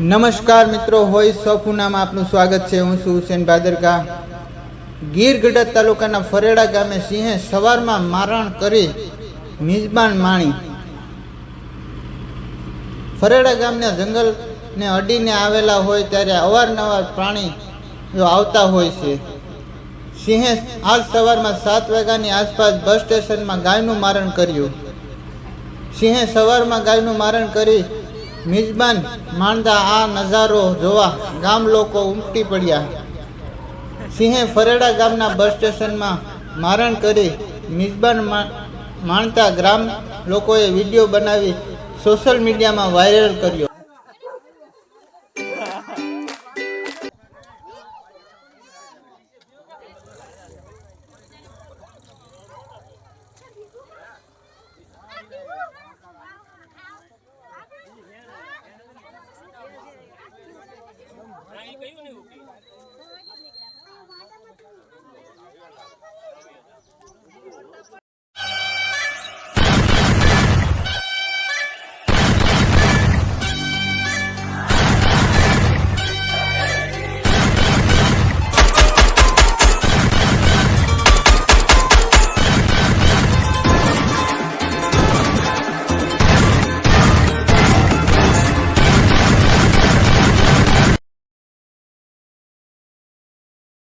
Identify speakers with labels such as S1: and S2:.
S1: નમસ્કાર મિત્રો, હોય સફુનામાં આપનું સ્વાગત છે. હું છું હુસેન ભાદરકા. ગીર ગઢડા તાલુકાના ફરેડા ગામે સિંહે સવારમાં મારણ કરી મિજબાન માણી. ફરેડા ગામના જંગલને અડીને આવેલા હોય ત્યારે અવારનવાર પ્રાણીઓ આવતા હોય છે. સિંહે આજ સવારમાં સાત વાગ્યાની આસપાસ બસ સ્ટેશનમાં ગાયનું મારણ કર્યું. સિંહે સવારમાં ગાયનું મારણ કરી મિજબાન માણતા આ નજારો જોવા ગામ લોકો ઉમટી પડ્યા. સિંહે ફરેડા ગામના બસ સ્ટેશનમાં મારણ કરી મિજબાન માણતા ગ્રામ લોકોએ વીડિયો બનાવી સોશિયલ મીડિયામાં વાયરલ કર્યો.